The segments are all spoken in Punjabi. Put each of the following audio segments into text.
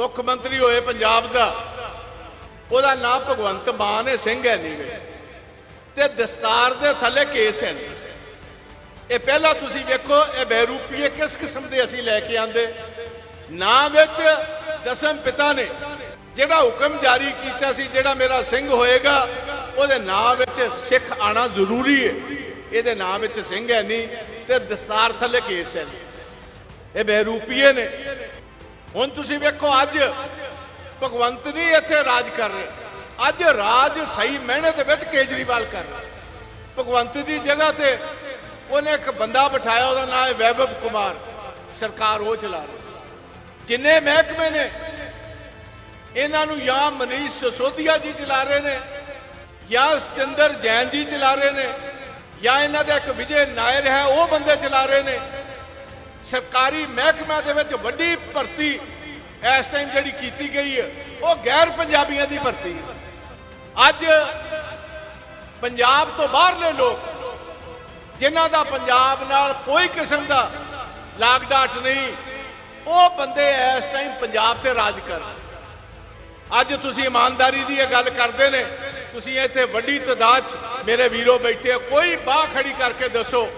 ਮੁੱਖ ਮੰਤਰੀ ਹੋਏ ਪੰਜਾਬ ਦਾ, ਉਹਦਾ ਨਾਂ ਭਗਵੰਤ ਮਾਨ ਹੈ ਸਿੰਘ ਹੈ ਨਹੀਂ ਗੇ। ਤੇ ਦਸਤਾਰ ਦੇ ਥੱਲੇ ਕੇਸ ਹੈ ਨਹੀਂ ਇਹ ਪਹਿਲਾਂ ਤੁਸੀਂ ਵੇਖੋ, ਇਹ ਬਹਿਰੂਪੀਏ ਕਿਸ ਕਿਸਮ ਦੇ ਅਸੀਂ ਲੈ ਕੇ ਆਂਦੇ। ਨਾਂ ਵਿੱਚ ਦਸਮ ਪਿਤਾ ਨੇ, ਜਿਹੜਾ ਹੁਕਮ ਜਾਰੀ ਕੀਤਾ ਸੀ, ਜਿਹੜਾ ਮੇਰਾ ਸਿੰਘ ਹੋਏਗਾ, ਉਹਦੇ ਨਾਂ ਵਿੱਚ ਸਿੱਖ ਆਣਾ ਜ਼ਰੂਰੀ ਹੈ ਇਹਦੇ ਨਾਂ ਵਿੱਚ ਸਿੰਘ ਹੈ ਨਹੀਂ ਤੇ ਦਸਤਾਰ ਥੱਲੇ ਕੇਸ ਹੈ ਨਹੀਂ ਇਹ ਬਹਿਰੂਪੀਏ ਨੇ। ਹੁਣ ਤੁਸੀਂ ਵੇਖੋ ਅੱਜ ਭਗਵੰਤ ਨਹੀਂ ਇੱਥੇ ਰਾਜ ਕਰ ਰਹੇ। ਅੱਜ ਰਾਜ ਸਹੀ ਮਿਹਨਤ ਦੇ ਵਿੱਚ ਕੇਜਰੀਵਾਲ ਕਰ ਰਿਹਾ। ਭਗਵੰਤ ਦੀ ਜਗ੍ਹਾ ਤੇ ਉਹਨੇ ਇੱਕ ਬੰਦਾ ਬਿਠਾਇਆ, ਉਹਦਾ ਨਾਮ ਹੈ ਵੈਭਵ ਕੁਮਾਰ। ਸਰਕਾਰ ਉਹ ਚਲਾ ਰਹੀ। ਜਿੰਨੇ ਮਹਿਕਮੇ ਨੇ, ਇਹਨਾਂ ਨੂੰ ਜਾਂ ਮਨੀਸ਼ ਸਸੋਦੀਆ ਜੀ ਚਲਾ ਰਹੇ ਨੇ, ਜਾਂ ਸਤਿੰਦਰ ਜੈਨ ਜੀ ਚਲਾ ਰਹੇ ਨੇ, ਜਾਂ ਇਹਨਾਂ ਦਾ ਇੱਕ ਵਿਜੇ ਨਾਇਰ ਹੈ, ਉਹ ਬੰਦੇ ਚਲਾ ਰਹੇ ਨੇ। ਸਰਕਾਰੀ ਮਹਿਕਮਿਆਂ ਦੇ ਵਿੱਚ ਵੱਡੀ ਭਰਤੀ ਇਸ ਟਾਈਮ ਜਿਹੜੀ ਕੀਤੀ ਗਈ ਹੈ, ਉਹ ਗੈਰ ਪੰਜਾਬੀਆਂ ਦੀ ਭਰਤੀ ਅੱਜ ਪੰਜਾਬ ਤੋਂ ਬਾਹਰਲੇ ਲੋਕ, ਜਿਨ੍ਹਾਂ ਦਾ ਪੰਜਾਬ ਨਾਲ ਕੋਈ ਕਿਸਮ ਦਾ ਲਾਗ ਡਾਟ ਨਹੀਂ, ਉਹ ਬੰਦੇ ਇਸ ਟਾਈਮ ਪੰਜਾਬ ਤੇ ਰਾਜ ਕਰ ਅੱਜ ਤੁਸੀਂ ਇਮਾਨਦਾਰੀ ਦੀ ਇਹ ਗੱਲ ਕਰਦੇ ਨੇ, ਤੁਸੀਂ ਇੱਥੇ ਵੱਡੀ ਤਾਦਾਦ 'ਚ ਮੇਰੇ ਵੀਰੋ ਬੈਠੇ ਹੋ, ਕੋਈ ਬਾਹ ਖੜੀ ਕਰਕੇ ਦੱਸੋ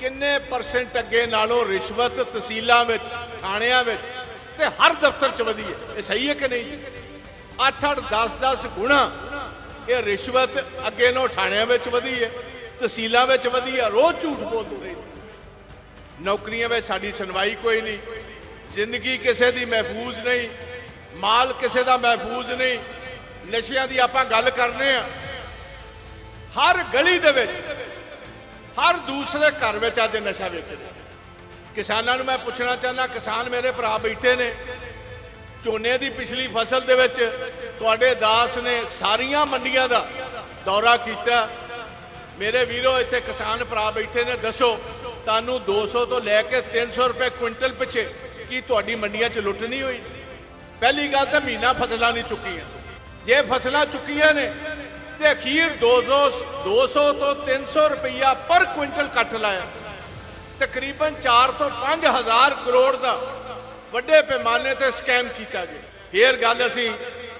ਕਿੰਨੇ ਪਰਸੈਂਟ ਅੱਗੇ ਨਾਲੋਂ ਰਿਸ਼ਵਤ ਤਹਿਸੀਲਾਂ ਵਿੱਚ, ਥਾਣਿਆਂ ਵਿੱਚ ਤੇ ਹਰ ਦਫ਼ਤਰ 'ਚ ਵਧੀ ਹੈ ਇਹ ਸਹੀ ਹੈ ਕਿ ਨਹੀਂ? 8 8 10 10 ਗੁਣਾ ਇਹ ਰਿਸ਼ਵਤ ਅੱਗੇ ਨਾਲੋਂ ਥਾਣਿਆਂ ਵਿੱਚ ਵਧੀ ਹੈ ਤਹਿਸੀਲਾਂ ਵਿੱਚ ਵਧੀ ਹੈ ਰੋਜ਼ ਝੂਠ ਬੋਲਦੇ ਰਹੇ। ਨੌਕਰੀਆਂ ਵਿੱਚ ਸਾਡੀ ਸੁਣਵਾਈ ਕੋਈ ਨਹੀਂ, ਜ਼ਿੰਦਗੀ ਕਿਸੇ ਦੀ ਮਹਿਫੂਜ਼ ਨਹੀਂ, ਮਾਲ ਕਿਸੇ ਦਾ ਮਹਿਫੂਜ਼ ਨਹੀਂ, ਨਸ਼ਿਆਂ ਦੀ ਆਪਾਂ ਗੱਲ ਕਰਨੇ ਆ। ਹਰ ਗਲੀ ਦੇ ਵਿੱਚ ਹਰ ਦੂਸਰੇ ਘਰ ਵਿੱਚ ਅੱਜ ਨਸ਼ਾ ਵੇਚਦੇ ਕਿਸਾਨਾਂ ਨੂੰ ਮੈਂ ਪੁੱਛਣਾ ਚਾਹੁੰਦਾ, ਕਿਸਾਨ ਮੇਰੇ ਭਰਾ ਬੈਠੇ ਨੇ। ਝੋਨੇ ਦੀ ਪਿਛਲੀ ਫਸਲ ਦੇ ਵਿੱਚ ਤੁਹਾਡੇ ਦਾਸ ਨੇ ਸਾਰੀਆਂ ਮੰਡੀਆਂ ਦਾ ਦੌਰਾ ਕੀਤਾ। ਮੇਰੇ ਵੀਰੋ, ਇੱਥੇ ਕਿਸਾਨ ਭਰਾ ਬੈਠੇ ਨੇ, ਦੱਸੋ, ਤੁਹਾਨੂੰ 200 ਤੋਂ ਲੈ ਕੇ 300 ਰੁਪਏ ਕੁਇੰਟਲ ਪਿੱਛੇ ਕੀ ਤੁਹਾਡੀ ਮੰਡੀਆਂ 'ਚ ਲੁੱਟ ਨਹੀਂ ਹੋਈ? ਪਹਿਲੀ ਗੱਲ ਤਾਂ ਮਹੀਨਾ ਫਸਲਾਂ ਨਹੀਂ ਚੁੱਕੀਆਂ। ਜੇ ਫਸਲਾਂ ਚੁੱਕੀਆਂ ਨੇ ਤੇ ਅਖੀਰ 200 200 ਤੋਂ 300 ਰੁਪਈਆ ਪਰ ਕੁਇੰਟਲ ਕੱਟ ਲਾਇਆ। ਤਕਰੀਬਨ 4 ਤੋਂ 5000 ਕਰੋੜ ਦਾ ਵੱਡੇ ਪੈਮਾਨੇ ਤੇ ਸਕੈਮ ਕੀਤਾ ਗਿਆ। ਫੇਰ ਗੱਲ ਅਸੀਂ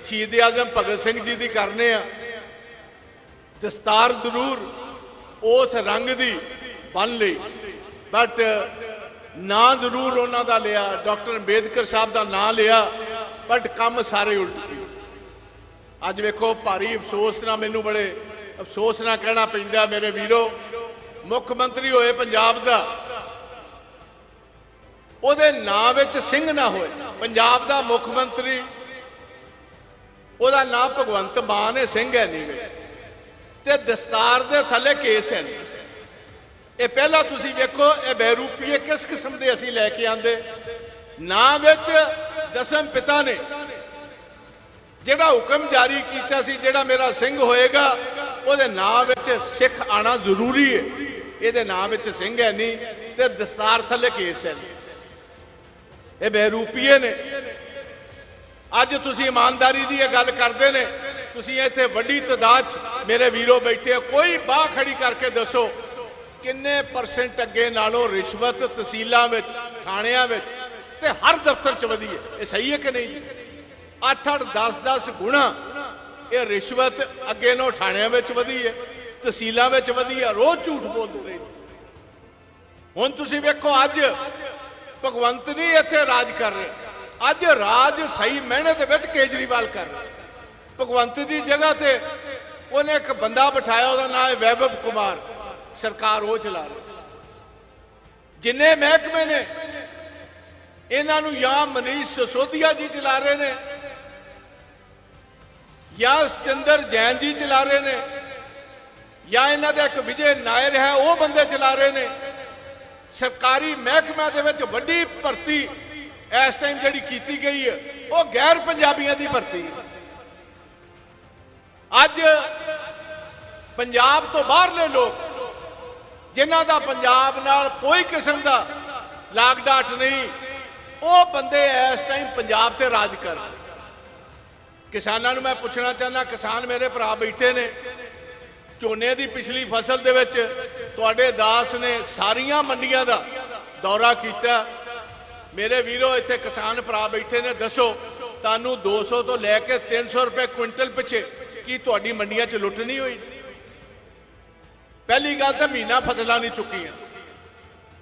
ਸ਼ਹੀਦ ਆਜ਼ਮ ਭਗਤ ਸਿੰਘ ਜੀ ਦੀ ਕਰਨੇ ਆ। ਦਸਤਾਰ ਜ਼ਰੂਰ ਉਸ ਰੰਗ ਦੀ ਬਣ ਲਈ, ਬਟ ਨਾਂ ਜ਼ਰੂਰ ਉਹਨਾਂ ਦਾ ਲਿਆ, ਡਾਕਟਰ ਅੰਬੇਦਕਰ ਸਾਹਿਬ ਦਾ ਨਾਂ ਲਿਆ, ਬਟ ਕੰਮ ਸਾਰੇ ਉਲਟ ਗਏ। ਅੱਜ ਵੇਖੋ ਭਾਰੀ ਅਫਸੋਸ ਨਾਲ ਮੈਨੂੰ ਬੜੇ ਅਫਸੋਸ ਨਾਲ ਕਹਿਣਾ ਪੈਂਦਾ ਮੇਰੇ ਵੀਰੋ। ਮੁੱਖ ਮੰਤਰੀ ਹੋਏ ਪੰਜਾਬ ਦਾ। ਉਹਦੇ ਨਾਂ ਵਿੱਚ ਸਿੰਘ ਨਾ ਹੋਏ। ਪੰਜਾਬ ਦਾ ਮੁੱਖ ਮੰਤਰੀ। ਉਹਦਾ ਨਾਂ ਭਗਵੰਤ ਮਾਨ ਹੈ ਸਿੰਘ ਹੈ ਨਹੀਂ ਤੇ ਦਸਤਾਰ ਦੇ ਥੱਲੇ ਕੇਸ ਹੈ ਇਹ ਪਹਿਲਾਂ ਤੁਸੀਂ ਵੇਖੋ, ਇਹ ਬੈਰੂਪੀਏ ਕਿਸ ਕਿਸਮ ਦੇ ਅਸੀਂ ਲੈ ਕੇ ਆਂਦੇ। ਨਾਂ ਵਿੱਚ ਦਸਮ ਪਿਤਾ ਨੇ। ਜਿਹੜਾ ਹੁਕਮ ਜਾਰੀ ਕੀਤਾ ਸੀ, ਜਿਹੜਾ ਮੇਰਾ ਸਿੰਘ ਹੋਏਗਾ, ਉਹਦੇ ਨਾਂ ਵਿੱਚ ਸਿੱਖ ਆਣਾ ਜ਼ਰੂਰੀ ਹੈ। ਇਹਦੇ ਨਾਂ ਵਿੱਚ ਸਿੰਘ ਹੈ ਨਹੀਂ ਤੇ ਦਸਤਾਰ ਥੱਲੇ ਕੇਸ ਹੈ ਨਹੀਂ। ਇਹ ਬਹਿਰੂਪੀਏ ਨੇ। ਅੱਜ ਤੁਸੀਂ ਇਮਾਨਦਾਰੀ ਦੀ ਇਹ ਗੱਲ ਕਰਦੇ ਨੇ, ਤੁਸੀਂ ਇੱਥੇ ਵੱਡੀ ਤਾਦਾਦ 'ਚ ਮੇਰੇ ਵੀਰੋ ਬੈਠੇ ਹੋ। ਕੋਈ ਬਾਹ ਖੜੀ ਕਰਕੇ ਦੱਸੋ, ਕਿੰਨੇ ਪਰਸੈਂਟ ਅੱਗੇ ਨਾਲੋਂ ਰਿਸ਼ਵਤ ਤਹਿਸੀਲਾਂ ਵਿੱਚ, ਥਾਣਿਆਂ ਵਿੱਚ ਤੇ ਹਰ ਦਫ਼ਤਰ 'ਚ ਵਧੀ ਹੈ ਇਹ ਸਹੀ ਹੈ ਕਿ ਨਹੀਂ? 8 8 10 10 ਗੁਣਾ। ਇਹ ਰਿਸ਼ਵਤ ਅੱਗੇ ਨੂੰ ਠਾਣਿਆਂ ਵਿੱਚ ਵਧੀ ਹੈ ਤਹਿਸੀਲਾਂ ਵਿੱਚ ਵਧੀ ਹੈ, ਰੋਜ਼ ਝੂਠ ਬੋਲਦੇ ਰਹੇ ਹੁਣ ਤੁਸੀਂ ਵੇਖੋ ਅੱਜ, ਭਗਵੰਤ ਨਹੀਂ ਇੱਥੇ ਰਾਜ ਕਰ ਰਹੇ। ਅੱਜ ਰਾਜ ਸਹੀ ਮਿਹਨਤ ਦੇ ਵਿੱਚ ਕੇਜਰੀਵਾਲ ਕਰ ਰਿਹਾ। ਭਗਵੰਤ ਦੀ ਜਗ੍ਹਾ ਤੇ ਉਹਨੇ ਇੱਕ ਬੰਦਾ ਬਿਠਾਇਆ, ਉਹਦਾ ਨਾਮ ਹੈ ਵੈਭਵ ਕੁਮਾਰ। ਸਰਕਾਰ ਉਹ ਚਲਾ ਰਹੀ ਜਿੰਨੇ ਮਹਿਕਮੇ ਨੇ, ਇਹਨਾਂ ਨੂੰ ਜਾਂ ਮਨੀਸ਼ ਸੋਧੀਆ ਜੀ ਚਲਾ ਰਹੇ ਨੇ। ਜਾਂ ਸਤਿੰਦਰ ਜੈਨ ਜੀ ਚਲਾ ਰਹੇ ਨੇ, ਜਾਂ ਇਹਨਾਂ ਦਾ ਇੱਕ ਵਿਜੇ ਨਾਇਰ ਹੈ, ਉਹ ਬੰਦੇ ਚਲਾ ਰਹੇ ਨੇ ਸਰਕਾਰੀ ਮਹਿਕਮਿਆਂ ਦੇ ਵਿੱਚ ਵੱਡੀ ਭਰਤੀ ਇਸ ਟਾਈਮ ਜਿਹੜੀ ਕੀਤੀ ਗਈ ਹੈ, ਉਹ ਗੈਰ ਪੰਜਾਬੀਆਂ ਦੀ ਭਰਤੀ ਹੈ ਅੱਜ ਪੰਜਾਬ ਤੋਂ ਬਾਹਰਲੇ ਲੋਕ, ਜਿਨ੍ਹਾਂ ਦਾ ਪੰਜਾਬ ਨਾਲ ਕੋਈ ਕਿਸਮ ਦਾ ਲਾਗ ਡਾਟ ਨਹੀਂ, ਉਹ ਬੰਦੇ ਇਸ ਟਾਈਮ ਪੰਜਾਬ ਤੇ ਰਾਜ ਕਰ ਰਹੇ। ਕਿਸਾਨਾਂ ਨੂੰ ਮੈਂ ਪੁੱਛਣਾ ਚਾਹੁੰਦਾ, ਕਿਸਾਨ ਮੇਰੇ ਭਰਾ ਬੈਠੇ ਨੇ। ਝੋਨੇ ਦੀ ਪਿਛਲੀ ਫਸਲ ਦੇ ਵਿੱਚ ਤੁਹਾਡੇ ਦਾਸ ਨੇ ਸਾਰੀਆਂ ਮੰਡੀਆਂ ਦਾ ਦੌਰਾ ਕੀਤਾ। ਮੇਰੇ ਵੀਰੋ, ਇੱਥੇ ਕਿਸਾਨ ਭਰਾ ਬੈਠੇ ਨੇ, ਦੱਸੋ, ਤੁਹਾਨੂੰ 200 ਤੋਂ ਲੈ ਕੇ 300 ਰੁਪਏ ਕੁਇੰਟਲ ਪਿੱਛੇ ਕੀ ਤੁਹਾਡੀ ਮੰਡੀਆਂ 'ਚ ਲੁੱਟ ਨਹੀਂ ਹੋਈ? ਪਹਿਲੀ ਗੱਲ ਤਾਂ ਮਹੀਨਾ ਫਸਲਾਂ ਨਹੀਂ ਚੁੱਕੀਆਂ।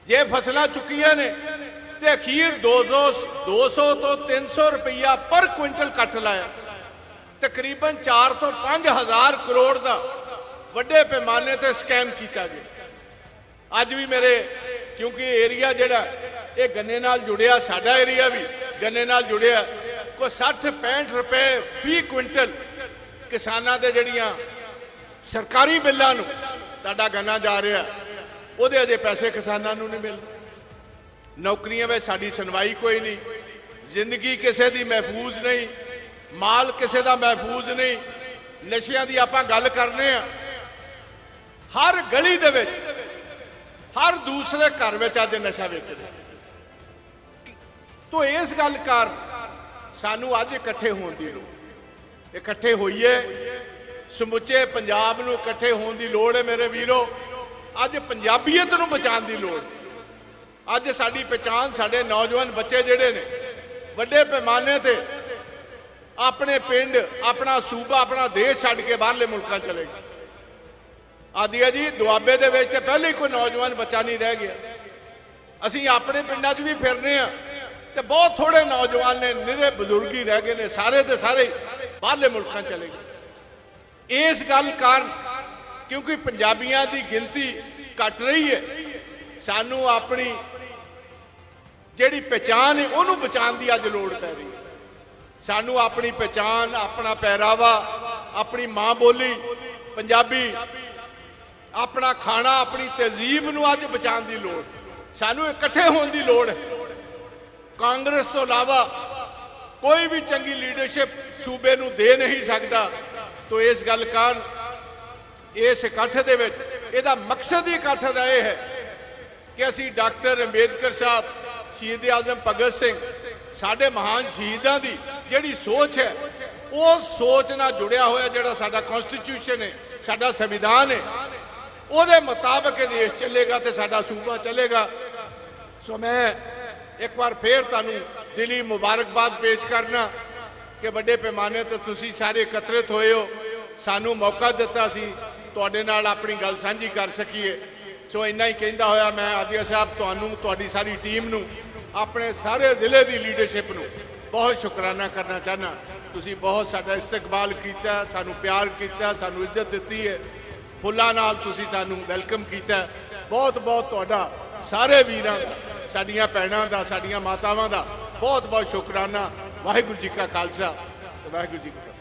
ਜੇ ਫਸਲਾਂ ਚੁੱਕੀਆਂ ਨੇ, ਤੇ ਅਖੀਰ 200 200 ਤੋਂ 300 ਰੁਪਈਆ ਪਰ ਕੁਇੰਟਲ ਕੱਟ ਲਾਇਆ। ਤਕਰੀਬਨ 4 ਤੋਂ 5000 ਕਰੋੜ ਦਾ ਵੱਡੇ ਪੈਮਾਨੇ ਤੇ ਸਕੈਮ ਕੀਤਾ ਗਿਆ। ਅੱਜ ਵੀ ਮੇਰੇ, ਕਿਉਂਕਿ ਏਰੀਆ ਜਿਹੜਾ, ਇਹ ਗੰਨੇ ਨਾਲ ਜੁੜਿਆ, ਸਾਡਾ ਏਰੀਆ ਵੀ ਗੰਨੇ ਨਾਲ ਜੁੜਿਆ ਕੋ 60 65 ਰੁਪਏ 20 ਕੁਇੰਟਲ ਕਿਸਾਨਾਂ ਦੇ ਜਿਹੜੀਆਂ ਸਰਕਾਰੀ ਬਿੱਲਾਂ ਨੂੰ ਤੁਹਾਡਾ ਗੰਨਾ ਜਾ ਰਿਹਾ, ਉਹਦੇ ਅਜੇ ਪੈਸੇ ਕਿਸਾਨਾਂ ਨੂੰ ਨਹੀਂ ਮਿਲ ਨੌਕਰੀਆਂ ਵਿੱਚ ਸਾਡੀ ਸੁਣਵਾਈ ਕੋਈ ਨਹੀਂ, ਜ਼ਿੰਦਗੀ ਕਿਸੇ ਦੀ ਮਹਿਫੂਜ਼ ਨਹੀਂ ਮਾਲ ਕਿਸੇ ਦਾ ਮਹਿਫੂਜ਼ ਨਹੀਂ। ਨਸ਼ਿਆਂ ਦੀ ਆਪਾਂ ਗੱਲ ਕਰਨੇ ਆ। ਹਰ ਗਲੀ ਦੇ ਵਿੱਚ, ਹਰ ਦੂਸਰੇ ਘਰ ਵਿੱਚ ਅੱਜ ਨਸ਼ਾ ਵੇਚਦਾ ਤੋ ਇਸ ਗੱਲ ਕਾਰਨ ਸਾਨੂੰ ਅੱਜ ਇਕੱਠੇ ਹੋਣ ਦੀ ਲੋੜ। ਇਕੱਠੇ ਹੋਈਏ। ਸਮੁੱਚੇ ਪੰਜਾਬ ਨੂੰ ਇਕੱਠੇ ਹੋਣ ਦੀ ਲੋੜ ਹੈ ਮੇਰੇ ਵੀਰੋ। ਅੱਜ ਪੰਜਾਬੀਅਤ ਨੂੰ ਬਚਾਉਣ ਦੀ ਲੋੜ। ਅੱਜ ਸਾਡੀ ਪਛਾਣ ਸਾਡੇ ਨੌਜਵਾਨ ਬੱਚੇ ਜਿਹੜੇ ਨੇ, ਵੱਡੇ ਪੈਮਾਨੇ ਤੇ ਆਪਣੇ ਪਿੰਡ, ਆਪਣਾ ਸੂਬਾ, ਆਪਣਾ ਦੇਸ਼ ਛੱਡ ਕੇ ਬਾਹਰਲੇ ਮੁਲਕਾਂ ਚਲੇ ਗਏ। ਆਦੀਆ ਜੀ, ਦੁਆਬੇ ਦੇ ਵਿੱਚ ਤੇ ਪਹਿਲੇ ਹੀ ਕੋਈ ਨੌਜਵਾਨ ਬੱਚਾ ਨਹੀਂ ਰਹਿ ਗਿਆ। ਅਸੀਂ ਆਪਣੇ ਪਿੰਡਾਂ 'ਚ ਵੀ ਫਿਰਨੇ ਆ ਤੇ ਬਹੁਤ ਥੋੜੇ ਨੌਜਵਾਨ ਨੇ, ਨਿਰੇ ਹੀ ਰਹਿ ਗਏ ਨੇ, ਸਾਰੇ ਦੇ ਸਾਰੇ ਬਾਹਰਲੇ ਮੁਲਕਾਂ ਚਲੇ ਗਏ। ਇਸ ਗੱਲ ਕਾਰਨ ਕਿਉਂਕਿ ਪੰਜਾਬੀਆਂ ਦੀ ਗਿਣਤੀ ਘਟ ਰਹੀ ਹੈ, ਸਾਨੂੰ ਆਪਣੀ ਜਿਹੜੀ ਪਛਾਣ ਹੈ, ਉਹਨੂੰ ਬਚਾਉਣ ਦੀ ਅੱਜ ਲੋੜ ਪੈ ਰਹੀ ਹੈ। ਸਾਨੂੰ ਆਪਣੀ ਪਛਾਣ ਆਪਣਾ ਪਹਿਰਾਵਾ, ਆਪਣੀ ਮਾਂ ਬੋਲੀ, ਪੰਜਾਬੀ, ਆਪਣਾ ਖਾਣਾ, ਆਪਣੀ ਤਹਿਜ਼ੀਬ ਨੂੰ ਅੱਜ ਬਚਾਉਣ ਦੀ ਲੋੜ। ਸਾਨੂੰ ਇਕੱਠੇ ਹੋਣ ਦੀ ਲੋੜ ਹੈ। ਕਾਂਗਰਸ ਤੋਂ ਇਲਾਵਾ ਕੋਈ ਵੀ ਚੰਗੀ ਲੀਡਰਸ਼ਿਪ ਸੂਬੇ ਨੂੰ ਦੇ ਨਹੀਂ ਸਕਦਾ। ਤੋ ਇਸ ਗੱਲ ਕਾਰਨ ਇਸ ਇਕੱਠ ਦੇ ਵਿੱਚ ਇਹਦਾ ਮਕਸਦ ਹੀ ਇਕੱਠ ਦਾ ਇਹ ਹੈ ਕਿ ਅਸੀਂ ਡਾਕਟਰ ਅੰਬੇਦਕਰ ਸਾਹਿਬ, ਸ਼ਹੀਦ ਆਜ਼ਮ ਭਗਤ ਸਿੰਘ ਸਾਡੇ ਮਹਾਨ ਸ਼ਹੀਦਾਂ ਦੀ ਜਿਹੜੀ ਸੋਚ ਹੈ ਉਸ ਸੋਚ ਨਾਲ ਜੁੜਿਆ ਹੋਇਆ ਜਿਹੜਾ ਸਾਡਾ ਕਨਸਟੀਟਿਊਸ਼ਨ ਹੈ, ਸਾਡਾ ਸੰਵਿਧਾਨ ਹੈ, ਉਹਦੇ ਮੁਤਾਬਕ ਇਹ ਦੇਸ਼ ਚੱਲੇਗਾ ਤੇ ਸਾਡਾ ਸੂਬਾ ਚੱਲੇਗਾ। ਸੋ ਮੈਂ ਇੱਕ ਵਾਰ ਫੇਰ ਤੁਹਾਨੂੰ ਦਿਲੀ ਮੁਬਾਰਕਬਾਦ ਪੇਸ਼ ਕਰਨਾ ਕਿ ਵੱਡੇ ਪੈਮਾਨੇ ਤੇ ਤੁਸੀਂ ਸਾਰੇ ਇਕੱਤਰਿਤ ਹੋਏ ਹੋ। ਸਾਨੂੰ ਮੌਕਾ ਦਿੱਤਾ ਸੀ ਤੁਹਾਡੇ ਨਾਲ ਆਪਣੀ ਗੱਲ ਸਾਂਝੀ ਕਰ ਸਕੀਏ। ਸੋ ਇੰਨਾ ਹੀ ਕਹਿੰਦਾ ਹੋਇਆ ਮੈਂ ਆਦੀਆ ਸਾਹਿਬ, ਤੁਹਾਨੂੰ, ਤੁਹਾਡੀ ਸਾਰੀ ਟੀਮ ਨੂੰ ਆਪਣੇ ਸਾਰੇ ਜ਼ਿਲ੍ਹੇ ਦੀ ਲੀਡਰਸ਼ਿਪ ਨੂੰ ਬਹੁਤ ਸ਼ੁਕਰਾਨਾ ਕਰਨਾ ਚਾਹਨਾ ਤੁਸੀਂ ਬਹੁਤ ਸਾਡਾ ਇਸਤਕਬਾਲ ਕੀਤਾ, ਸਾਨੂੰ ਪਿਆਰ ਕੀਤਾ, ਸਾਨੂੰ ਇੱਜ਼ਤ ਦਿੱਤੀ ਹੈ। ਫੁੱਲਾਂ ਨਾਲ ਤੁਸੀਂ ਤੁਹਾਨੂੰ ਵੈਲਕਮ ਕੀਤਾ। ਬਹੁਤ ਬਹੁਤ ਤੁਹਾਡਾ, ਸਾਰੇ ਵੀਰਾਂ ਦਾ, ਸਾਡੀਆਂ ਭੈਣਾਂ ਦਾ, ਸਾਡੀਆਂ ਮਾਤਾਵਾਂ ਦਾ ਬਹੁਤ ਬਹੁਤ ਸ਼ੁਕਰਾਨਾ। ਵਾਹਿਗੁਰੂ ਜੀ ਕਾ ਖਾਲਸਾ ਵਾਹਿਗੁਰੂ ਜੀ ਕੀ